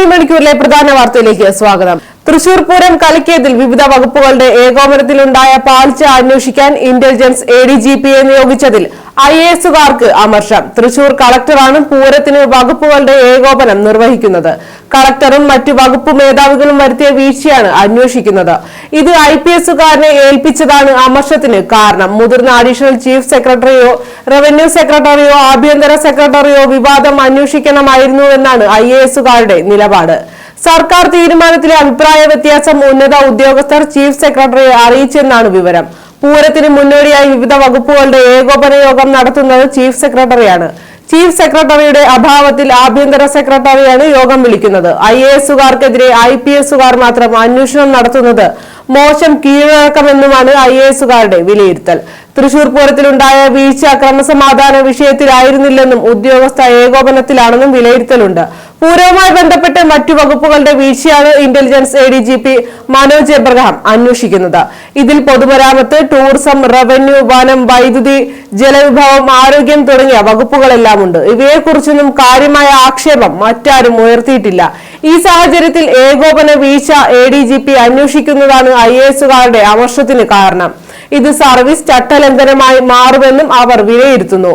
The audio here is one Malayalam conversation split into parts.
ഈ മണിക്കൂറിലെ പ്രധാന വാർത്തയിലേക്ക് സ്വാഗതം. തൃശൂർ പൂരം കലക്കിയതിൽ വിവിധ വകുപ്പുകളുടെ ഏകോപനത്തിലുണ്ടായ പാളിച്ച അന്വേഷിക്കാൻ ഇന്റലിജൻസ് എ ഡി ജി പിയെ നിയോഗിച്ചതിൽ ഐ എ എസുകാർക്ക് അമർഷം. തൃശൂർ കളക്ടറാണ് പൂരത്തിന് വകുപ്പുകളുടെ ഏകോപനം നിർവഹിക്കുന്നത്. കളക്ടറും മറ്റു വകുപ്പ് മേധാവികളും വരുത്തിയ വീഴ്ചയാണ് അന്വേഷിക്കുന്നത്. ഇത് ഐ പി എസുകാരനെ ഏൽപ്പിച്ചതാണ് അമർഷത്തിന് കാരണം. മുതിർന്ന അഡീഷണൽ ചീഫ് സെക്രട്ടറിയോ റവന്യൂ സെക്രട്ടറിയോ ആഭ്യന്തര സെക്രട്ടറിയോ വിവാദം അന്വേഷിക്കണമായിരുന്നുവെന്നാണ് ഐ എ എസുകാരുടെ നിലപാട്. സർക്കാർ തീരുമാനത്തിലെ അഭിപ്രായ വ്യത്യാസം ഉന്നത ഉദ്യോഗസ്ഥർ ചീഫ് സെക്രട്ടറിയെ അറിയിച്ചെന്നാണ് വിവരം. പൂരത്തിന് മുന്നോടിയായി വിവിധ വകുപ്പുകളുടെ ഏകോപന യോഗം നടത്തുന്നത് ചീഫ് സെക്രട്ടറിയാണ്. ചീഫ് സെക്രട്ടറിയുടെ അഭാവത്തിൽ ആഭ്യന്തര സെക്രട്ടറിയാണ് യോഗം വിളിക്കുന്നത്. ഐ എ എസുകാർക്കെതിരെ ഐ പി എസുകാർ മാത്രം അന്വേഷണം നടത്തുന്നത് മോശം കീഴടക്കമെന്നുമാണ് ഐ എ എസുകാരുടെ വിലയിരുത്തൽ. തൃശൂർ പൂരത്തിലുണ്ടായ വീഴ്ച ക്രമസമാധാന വിഷയത്തിലായിരുന്നില്ലെന്നും ഉദ്യോഗസ്ഥ ഏകോപനത്തിലാണെന്നും വിലയിരുത്തലുണ്ട്. പൂരവുമായി ബന്ധപ്പെട്ട് മറ്റു വകുപ്പുകളുടെ വീഴ്ചയാണ് intelligence A D G P Manoj Abraham അന്വേഷിക്കുന്നത്. ഇതിൽ പൊതുമരാമത്ത് ടൂറിസം റവന്യൂ വനം വൈദ്യുതി ജലവിഭവം ആരോഗ്യം തുടങ്ങിയ വകുപ്പുകളെല്ലാം ഉണ്ട്. ഇവയെക്കുറിച്ചൊന്നും കാര്യമായ ആക്ഷേപം മറ്റാരും ഉയർത്തിയിട്ടില്ല. ഈ സാഹചര്യത്തിൽ ഏകോപന വീഴ്ച എ ഡി ജി പി അന്വേഷിക്കുന്നതാണ് ഐ എ എസുകാരുടെ അമർഷത്തിന് കാരണം. ഇത് സർവീസ് ചട്ടലംഘനമായി മാറുമെന്നും അവർ വിലയിരുത്തുന്നു.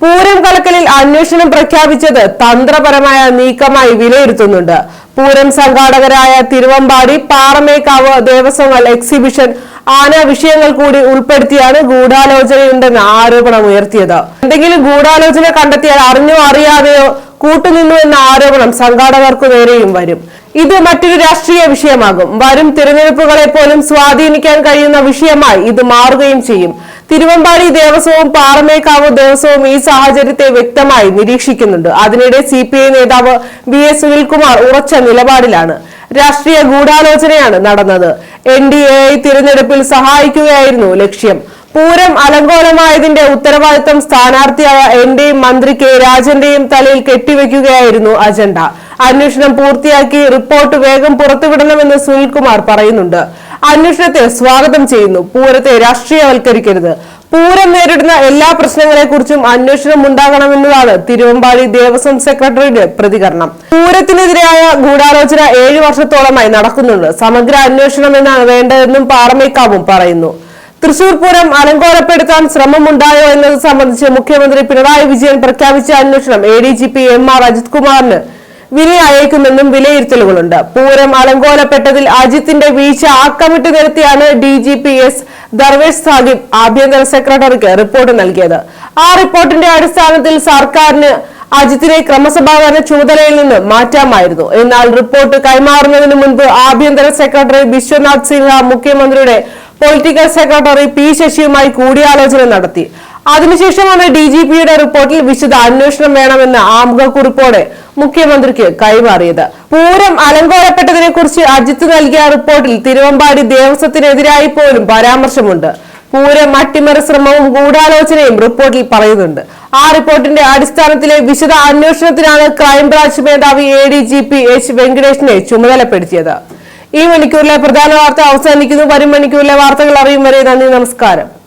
പൂരം കലക്കലിൽ അന്വേഷണം പ്രഖ്യാപിച്ചത് തന്ത്രപരമായ നീക്കമായി വിലയിരുത്തുന്നുണ്ട്. പൂരം സംഘാടകരായ തിരുവമ്പാടി പാറമേക്കാവ് ദേവസ്വങ്ങൾ എക്സിബിഷൻ ആന വിഷയങ്ങൾ കൂടി ഉൾപ്പെടുത്തിയാണ് ഗൂഢാലോചനയുണ്ടെന്ന് ആരോപണം ഉയർത്തിയത് എന്തെങ്കിലും ഗൂഢാലോചന കണ്ടെത്തിയാൽ അറിഞ്ഞോ അറിയാതെയോ കൂട്ടുനിന്നു എന്ന ആരോപണം സംഘാടകർക്കു നേരെയും വരും. ഇത് മറ്റൊരു രാഷ്ട്രീയ വിഷയമാകും. വരും തിരഞ്ഞെടുപ്പുകളെ പോലും സ്വാധീനിക്കാൻ കഴിയുന്ന വിഷയമായി ഇത് മാറുകയും ചെയ്യും. തിരുവമ്പാടി ദേവസ്വവും പാറമേക്കാവ് ദേവസ്വവും ഈ സാഹചര്യത്തെ വ്യക്തമായി നിരീക്ഷിക്കുന്നുണ്ട്. അതിനിടെ സി പി ഐ നേതാവ് വി എസ് സുനിൽകുമാർ ഉറച്ച നിലപാടിലാണ് രാഷ്ട്രീയ ഗൂഢാലോചനയാണ് നടന്നത്. എൻ ഡി എ തിരഞ്ഞെടുപ്പിൽ സഹായിക്കുകയായിരുന്നു ലക്ഷ്യം. പൂരം അലങ്കോലമായതിന്റെ ഉത്തരവാദിത്തം സ്ഥാനാർത്ഥിയായ എന്റെയും മന്ത്രി കെ രാജന്റെയും തലയിൽ കെട്ടിവെക്കുകയായിരുന്നു അജണ്ട. അന്വേഷണം പൂർത്തിയാക്കി റിപ്പോർട്ട് വേഗം പുറത്തുവിടണമെന്ന് സുനിൽകുമാർ പറയുന്നുണ്ട്. അന്വേഷണത്തെ സ്വാഗതം ചെയ്യുന്നു. പൂരത്തെ രാഷ്ട്രീയവൽക്കരിക്കരുത്. പൂരം നേരിടുന്ന എല്ലാ പ്രശ്നങ്ങളെക്കുറിച്ചും അന്വേഷണം ഉണ്ടാകണമെന്നതാണ് തിരുവമ്പാടി ദേവസ്വം സെക്രട്ടറിയുടെ പ്രതികരണം. പൂരത്തിനെതിരായ ഗൂഢാലോചന ഏഴു വർഷത്തോളമായി നടക്കുന്നുണ്ട്. സമഗ്ര അന്വേഷണം എന്നാണ് വേണ്ടതെന്നും പാറമേക്കാവും പറയുന്നു. തൃശൂർ പൂരം അലങ്കോലപ്പെടുത്താൻ ശ്രമമുണ്ടായോ എന്നത് സംബന്ധിച്ച് മുഖ്യമന്ത്രി പിണറായി വിജയൻ പ്രഖ്യാപിച്ച അന്വേഷണം A D G P M R Ajith കുമാറിന് വില അയക്കുമെന്നും വിലയിരുത്തലുകളുണ്ട്. പൂരം അലങ്കോലപ്പെട്ടതിൽ അജിത്തിന്റെ വീഴ്ച ആക്കമിട്ട് നിരത്തിയാണ് D G P S Darvesh Sahib ആഭ്യന്തര സെക്രട്ടറിക്ക് റിപ്പോർട്ട് നൽകിയത്. ആ റിപ്പോർട്ടിന്റെ അടിസ്ഥാനത്തിൽ സർക്കാരിന് അജിത്തിനെ ക്രമസമാധാന ചുമതലയിൽ നിന്ന് മാറ്റാമായിരുന്നു. എന്നാൽ റിപ്പോർട്ട് കൈമാറുന്നതിന് മുൻപ് ആഭ്യന്തര സെക്രട്ടറി വിശ്വനാഥ് സിൻഹ മുഖ്യമന്ത്രിയുടെ പൊളിറ്റിക്കൽ സെക്രട്ടറി പി ശശിയുമായി കൂടിയാലോചന നടത്തി. അതിനുശേഷമാണ് ഡി ജി പിയുടെ റിപ്പോർട്ടിൽ വിശദ അന്വേഷണം വേണമെന്ന് ആമുഖക്കുറിപ്പോടെ മുഖ്യമന്ത്രിക്ക് കൈമാറിയത്. പൂരം അലങ്കോലപ്പെട്ടതിനെ കുറിച്ച് അജിത്ത് നൽകിയ റിപ്പോർട്ടിൽ തിരുവമ്പാടി ദേവസ്വത്തിനെതിരായി പോലും പരാമർശമുണ്ട്. പൂരം അട്ടിമറി ശ്രമവും ഗൂഢാലോചനയും റിപ്പോർട്ടിൽ പറയുന്നുണ്ട്. ആ റിപ്പോർട്ടിന്റെ അടിസ്ഥാനത്തിലെ വിശദ അന്വേഷണത്തിനാണ് ക്രൈംബ്രാഞ്ച് മേധാവി A D G P H വെങ്കടേഷിനെ ചുമതലപ്പെടുത്തിയത്. ഈ മണിക്കൂറിലെ പ്രധാന വാർത്ത അവസാനിക്കുന്നു. വരും മണിക്കൂറിലെ വാർത്തകൾ അറിയും വരെ നന്ദി നമസ്കാരം.